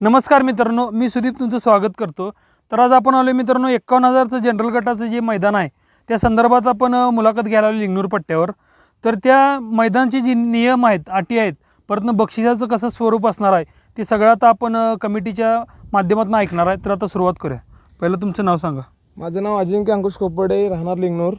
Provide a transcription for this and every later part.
नमस्कार मित्रांनो मी सुदीप तुमचं स्वागत करतो. तर आज आपण आलो मित्रांनो एक्कावन्न हजारचं जनरल गटाचं जे मैदान आहे त्या संदर्भात आपण मुलाखत घ्यायला आलो लिंगनूर पट्ट्यावर. तर त्या मैदानचे जे नियम आहेत अटी आहेत परत बक्षिसाचं कसं स्वरूप असणार आहे ते सगळं आता आपण कमिटीच्या माध्यमातून ऐकणार आहे. तर आता सुरुवात करूया. पहिलं तुमचं नाव सांगा. माझं नाव अजिंक्य अंकुश कोपडे राहणार लिंगनूर.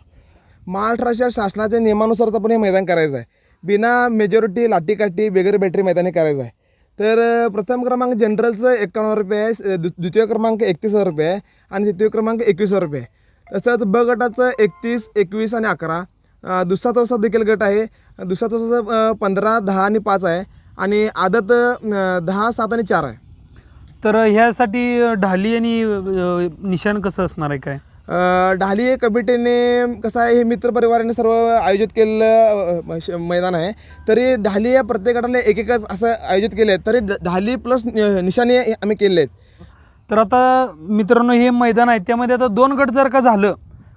महाराष्ट्राच्या शासनाच्या नियमानुसारच आपण हे मैदान करायचं आहे. बिना मेजॉरिटी लाठीकाठी बेगर बॅटरी मैदानी करायचं आहे. तर प्रथम क्रमांक जनरलचं एकावन्न रुपये आहे दु- द्वितीय क्रमांक एकतीस हजार रुपये आहे आणि तृतीय क्रमांक एकवीस हजार रुपये आहे. तसंच ब गटाचं एकतीस एकवीस आणि अकरा दुसरा चौसा देखील गट आहे. दुसरा चौसाचं पंधरा दहा आणि पाच आहे आणि आदत दहा सात आणि चार आहे. तर ह्यासाठी ढाली आणि निशाण कसं असणार आहे काय? ढाली कमिटीने कसं आहे हे मित्र परिवाराने सर्व आयोजित केलेलं मैदान आहे. तरी ढाली या प्रत्येक गटाला एक एकच असं आयोजित केले आहेत. तरी ढाली प्लस निशाणी हे आम्ही केले आहेत. तर आता मित्रांनो हे मैदान आहे. त्यामध्ये आता दोन गट जर का झालं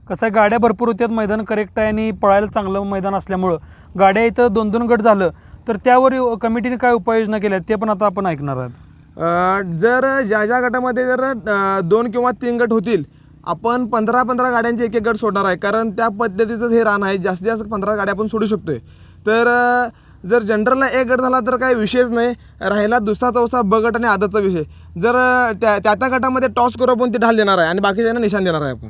कसं आहे गाड्या भरपूर होत्यात. मैदान करेक्ट आहे आणि पळायला चांगलं मैदान असल्यामुळं गाड्या इथं दोन दोन गट झालं. तर त्यावर कमिटीने काय उपाययोजना केल्या ते पण आता आपण ऐकणार आहोत. जर ज्या ज्या गटामध्ये जर दोन किंवा तीन गट होतील आपण पंधरा पंधरा गाड्यांचे एक एक गट सोडणार आहे. कारण त्या पद्धतीचं हे रान आहे. जास्तीत जास्त पंधरा गाड्या आपण सोडू शकतोय. तर जर जनरलला एक गट झाला तर काही विषयच नाही. राहिला दुसरा चौथा ब गट आणि आदतचा विषय. जर त्या त्या त्या गटामध्ये टॉस करू आपण ते ढाल देणार आहे आणि बाकीच्यांना निशाण देणार आहे आपण.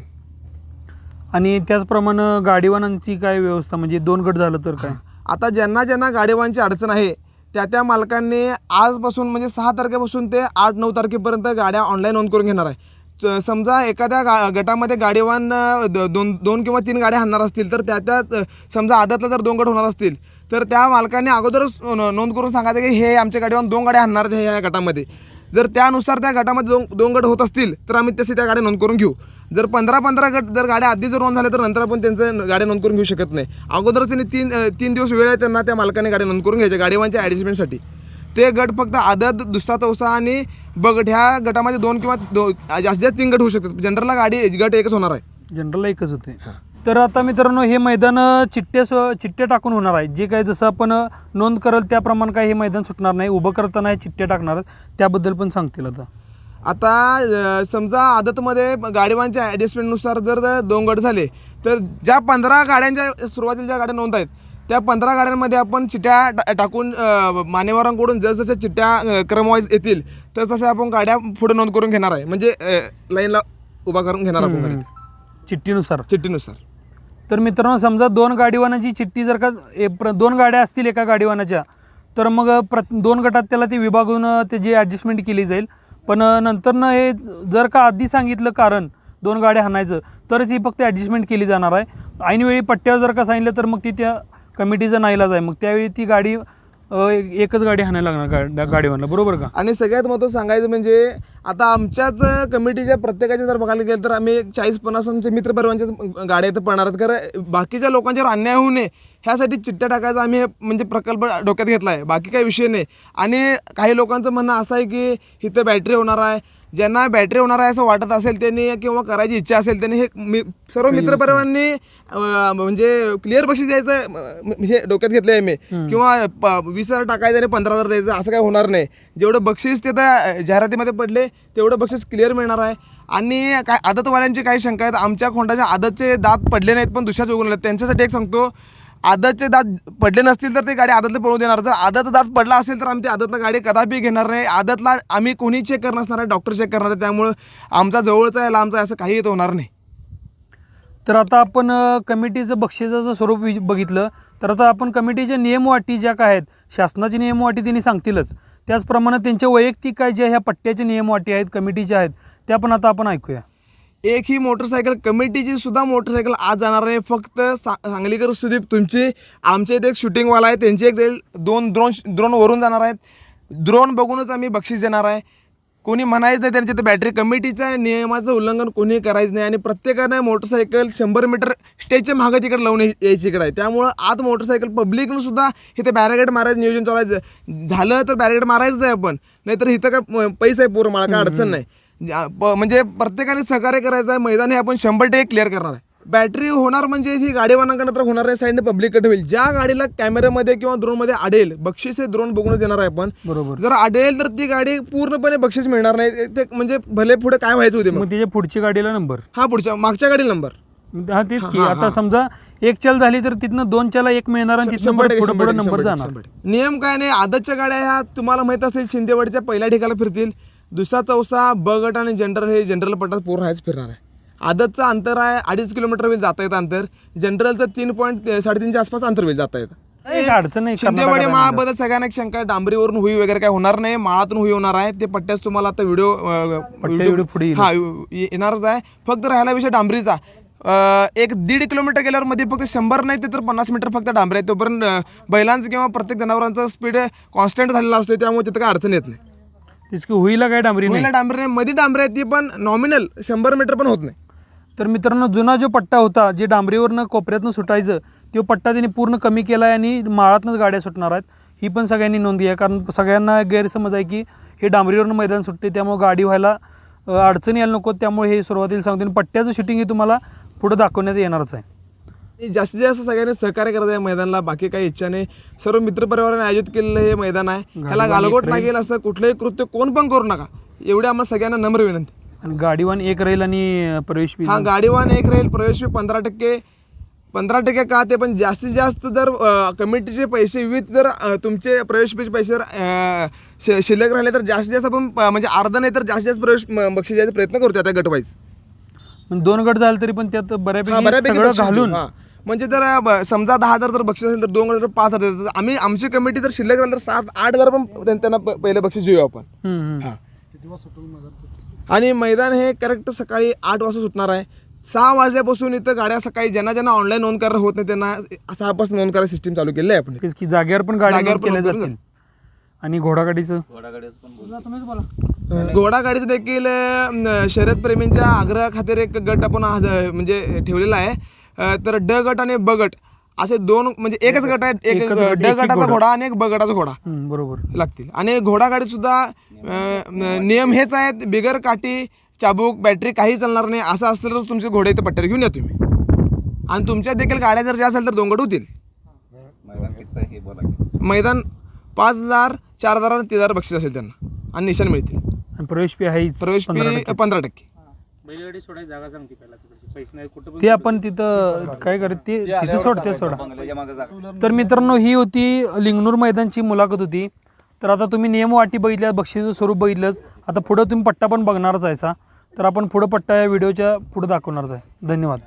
आणि त्याचप्रमाणे गाडीवानांची काय व्यवस्था? म्हणजे दोन गट झालं तर काय? आता ज्यांना ज्यांना गाडीवांची अडचण आहे त्या त्या मालकांनी आजपासून म्हणजे सहा तारखेपासून ते आठ नऊ तारखेपर्यंत गाड्या ऑनलाईन नोंद करून घेणार आहे. समजा एखाद्या गा गटामध्ये गाडीवान द- दोन दोन किंवा तीन गाड्या हाणणार असतील तर त्या त्या समजा आदतला जर दोन गट होणार असतील तर त्या मालकाने अगोदरच नोंद करून सांगायचं की हे आमच्या गाडीवान दोन गाड्या हाणणार आहेत ह्या गटामध्ये. जर त्यानुसार त्या गटामध्ये दोन दोन गट होत असतील तर आम्ही तसे त्या गाड्या नोंद करून घेऊ. जर पंधरा पंधरा गट जर गाड्या आधी जर नोंद झाल्या तर नंतर आपण त्यांचं गाड्या नोंद करून घेऊ शकत नाही. अगोदरच त्यांनी तीन तीन दिवस वेळ आहे त्यांना त्या मालकाने गाड्या नोंद करून घ्यायच्या गाडीवांच्या ॲडजस्टमेंटसाठी ते गट फक्त आदत दुसरा चौसा आणि ब गट ह्या गटामध्ये दोन किंवा दो जास्तीत जास्त तीन गट होऊ शकतात. जनरलला गाडी गट एकच होणार आहे. जनरलला एकच होते. तर आता मित्रांनो हे मैदान स चिठ्ठ्या टाकून होणार आहे. जे काय जसं आपण नोंद करल त्याप्रमाणे काय हे मैदान सुटणार नाही. उभं करताना हे चिठ्ठ्या टाकणार आहेत. त्याबद्दल पण सांगतील आता. आता समजा आदतमध्ये गाडीवांच्या ॲडजस्टमेंटनुसार जर दोन गट झाले तर ज्या पंधरा गाड्यांच्या सुरुवातीला ज्या गाड्या नोंद आहेत त्या पंधरा गाड्यांमध्ये आपण चिट्ट्या टा- टाकून मान्यवरांकडून जसजशा चिट्ट्या क्रमवाईज येतील तसतशा आपण गाड्या पुढे नोंद करून घेणार आहे. म्हणजे लाईनला उभा करून घेणार आपण गाडी चिठ्ठीनुसार. चिठ्ठीनुसार. तर मित्रांनो समजा दोन गाडीवानाची चिठ्ठी जर का ए- प्र- दोन गाड्या असतील एका गाडीवानाच्या तर मग प्र दोन गटात त्याला ती विभागून त्याची ॲडजस्टमेंट केली जाईल. पण नंतर न हे जर का आधी सांगितलं कारण दोन गाड्या हाणायचं तरच ही फक्त ॲडजस्टमेंट केली जाणार आहे. ऐनवेळी पट्ट्यावर जर का सांगितलं तर मग ती त्या कमिटीचा नाईलाज आहे. मग त्यावेळी ती गाडी एकच गाडी हाणायला लागणार गा गाडीवानला बरोबर का? आणि सगळ्यात महत्त्वाचं सांगायचं म्हणजे आता आमच्याच कमिटीच्या प्रत्येकाच्या जर बघायला गेलं तर आम्ही एक चाळीस पन्नास आमचे मित्रपरिवारांच्याच गाड्या इथं पडणार आहेत. कारण बाकीच्या लोकांच्यावर अन्याय होऊ नये. ह्यासाठी चिठ्ठ्या टाकायचा आम्ही म्हणजे प्रकल्प डोक्यात घेतला आहे बाकी काही विषय नाही. आणि काही लोकांचं म्हणणं असं आहे की इथं बॅटरी होणार आहे. ज्यांना बॅटरी होणार आहे असं वाटत असेल त्यांनी किंवा करायची इच्छा असेल त्यांनी हे मी सर्व मित्रपरिवारांनी म्हणजे क्लिअर बक्षीस द्यायचं म्हणजे डोक्यात घेतलं आहे मी किंवा वीस हजार टाकायचं आणि पंधरा हजार द्यायचं असं काही होणार नाही. जेवढं बक्षीस ते त्या जाहिरातीमध्ये पडले तेवढं बक्षीस क्लिअर मिळणार आहे. आणि काय आदतवाल्यांची काही शंका आहेत. आमच्या खोंडाच्या आदतचे दात पडले नाहीत पण दुसऱ्याच आहेत त्यांच्यासाठी एक सांगतो आदतचे दात पडले नसतील तर ते गाडी आदतला पळू देणार. जर आदतचा दात पडला असेल तर आम्ही ती आदतला गाडी कदापि घेणार नाही. आदतला आम्ही कोणी चेक करणार नसणार आहे डॉक्टर चेक करणार आहे त्यामुळं आमचा जवळचा आहे लांबचा असं काही येत होणार नाही. तर आता आपण कमिटीचं बक्षिसाचं स्वरूप वि- बघितलं. तर आता आपण कमिटीच्या नियम अटी ज्या काय आहेत शासनाचे नियम अटी त्यांनी सांगतीलच. त्याचप्रमाणे त्यांच्या वैयक्तिक काय ज्या ह्या पट्ट्याचे नियमवाटी आहेत कमिटीच्या आहेत त्या पण आता आपण ऐकूया. एक ही मोटरसायकल कमिटीची सुद्धा मोटरसायकल आज जाणार आहे. फक्त सा सांगलीकर सुदीप तुमची आमच्या इथे एक शूटिंगवाला आहे त्यांची एक जाईल. दोन ड्रोन ड्रोन वरून जाणार आहेत. ड्रोन बघूनच आम्ही बक्षीस देणार आहे. कोणी म्हणायचं नाही त्यांच्या इथे बॅटरी कमिटीच्या नियमाचं उल्लंघन कोणी करायचं नाही. आणि प्रत्येकानं मोटरसायकल शंभर मीटर स्टेजच्या मागं तिकडे लावून याय- यायची इकडे आहे. त्यामुळं आत मोटरसायकल पब्लिकनं सुद्धा इथे बॅरिकेड मारायचं नियोजन चालायचं झालं तर बॅरिकेड मारायचं आहे आपण. नाहीतर इथं काय पैसा आहे पूर्ण मला काय अडचण नाही. म्हणजे प्रत्येकाने सहकार्य करायचं आहे. मैदान हे आपण शंभर टक्के क्लिअर करणार आहे. बॅटरी होणार म्हणजे ही गाडीवानांकडे तर होणार नाही साईडने पब्लिककडे होईल. ज्या गाडीला कॅमेऱ्यामध्ये किंवा ड्रोनमध्ये आडेल बक्षीस हे ड्रोन बघूनच देणार आहे आपण. बरोबर. जर आढळेल तर ती गाडी पूर्णपणे बक्षीस मिळणार नाही. ते म्हणजे भले पुढे काय व्हायचं होते मग. त्याच्या पुढची गाडीला नंबर हा पुढच्या मागच्या गाडीला नंबर हा तेच की. आता समजा एक चल झाली तर तिथनं दोन चला एक मिळणार आणि नंबर जाणार. नियम काय नाही. आदतच्या गाड्या ह्या तुम्हाला माहीत असतील शिंदेवाडीच्या पहिल्या ठिकाणी फिरतील. दुसरा चौसा ब गट आणि जनरल हे जनरल पट्टात पूर्ण आहेच फिरणार आहे. आदतचं अंतर आहे अडीच किलोमीटर होईल जाता येतं अंतर. जनरलचं तीन पॉईंट साडेतीनच्या आसपास अंतर होईल जाता येतं. एक अडचण नाही शिंदेवाडी माळाबद्दल सगळ्यांना एक शंका डांबरीवरून हुई वगैरे काय होणार नाही माळातून हुई होणार आहे. ते पट्ट्याच तुम्हाला आता व्हिडिओ पुढे. हा येणारच आहे. फक्त राहिला विषय डांबरीचा. एक दीड किलोमीटर गेल्यावर मध्ये फक्त शंभर नाही ते तर पन्नास मीटर फक्त डांबरी आहे. तोपर्यंत बैलांचं किंवा प्रत्येक जनावरांचा स्पीड कॉन्स्टंट झालेला असतो त्यामुळे तिथं काय अडचण येत नाही. तेच की होईला काय डांबरी नाही. पहिला डांबरी नाही. मध्ये डांबरी आहे ती पण नॉमिनल शंभर मीटर पण होत नाही. तर मित्रांनो जुना जो पट्टा होता जे डांबरीवरनं कोपऱ्यातनं सुटायचं तो पट्टा त्यांनी पूर्ण कमी केला आहे आणि माळातनंच गाड्या सुटणार आहेत. ही पण सगळ्यांनी नोंद घ्या. कारण सगळ्यांना गैरसमज आहे की हे डांबरीवरनं मैदान सुटते त्यामुळे गाडी व्हायला अडचण यायला नको. त्यामुळे हे सुरुवातीला सांगतो आणि पट्ट्याचं शूटिंग हे तुम्हाला पुढं दाखवण्यात येणारच आहे. आणि जास्तीत जास्त सगळ्यांनी सहकार्य करायचं आहे मैदानाला. बाकी काही इच्छा नाही. सर्व मित्रपरिवाराने आयोजित केलेलं हे मैदान आहे. ह्याला गालगोट लागेल असं कुठलंही कृत्य कोण पण करू नका. एवढी आम्हाला सगळ्यांना नम्र विनंती. आणि गाडीवान एक राहील आणि प्रवेश हा गाडीवान एक राहील प्रवेश पंधरा टक्के. पंधरा टक्के का ते पण जास्तीत जास्त जर कमिटीचे पैसे विविध जर तुमचे प्रवेश फीचे पैसे जर शिल्लक राहिले तर जास्तीत जास्त आपण म्हणजे अर्धा नाही तर जास्तीत जास्त प्रवेश बक्षीस द्यायचा प्रयत्न करतो आता गटवाईज. दोन गट झाले तरी पण त्यात बऱ्यापैकी घालून. म्हणजे जर ब- समजा दहा हजार जर बक्षीस असेल तर दोन हजार पाच हजार देतात. आम्ही आमची कमिटी जर शिल्लक राहिली तर सात आठ हजार पण त्यां- त्यांना प- पहिलं बक्षीस देऊ आपण. हम्म. हा. आणि मैदान हे करेक्ट सकाळी आठ वाजता सुटणार आहे. सहा वाजल्यापासून इथं गाड्या सकाळी ज्यांना ज्यांना ऑनलाईन नोंद करायला होत नाही त्यांना सहापासून नोंद करायला सिस्टीम चालू केली आहे आपण की जागेवर पण गाडी जागेवर नोंद पण केल्या नोंद जातील. आणि घोडागाडीचं? घोडा गाडीचं देखील अं, शर्यत प्रेमींच्या आग्रह खातीर एक गट आपण आज, अं, म्हणजे ठेवलेला आहे. तर ड गट आणि ब गट असे दोन म्हणजे एकच गट आहे एक ड गटाचा घोडा. आणि एक ब गटाचा घोडा बरोबर. लागतील. आणि घोडा गाडीत सुद्धा नियम हेच आहेत बिगर काठी चाबूक बॅटरी काही चालणार नाही असं असलं तर तुमचे घोडे इथं पट्ट्यावर घेऊन या तुम्ही. आणि तुमच्या देखील गाड्या जर ज्या असेल तर दोन गट होतील. मैदान किती आहे हे बोला की. मैदान पाच हजार चार हजार आणि तीन हजार बक्षीस असेल त्यांना. आणि निशाण मिळतील. आणि प्रवेश फी आहेच प्रवेश पंधरा फी टक्के. पंधरा टक्के. बैलगाडी सोडायची जागा सांगते पहिला ते आपण तिथं काय करत ते तिथे सोडते सोडा तर मित्रांनो ही होती लिंगनूर मैदानची मुलाखत होती. तर आता तुम्ही नियम वाटी बघितल्या बक्षीचं स्वरूप बघितलंच. आता पुढं तुम्ही पट्टा पण बघणारच आहे सा. तर आपण पुढं पट्टा या व्हिडिओच्या पुढं दाखवणारच आहे. धन्यवाद.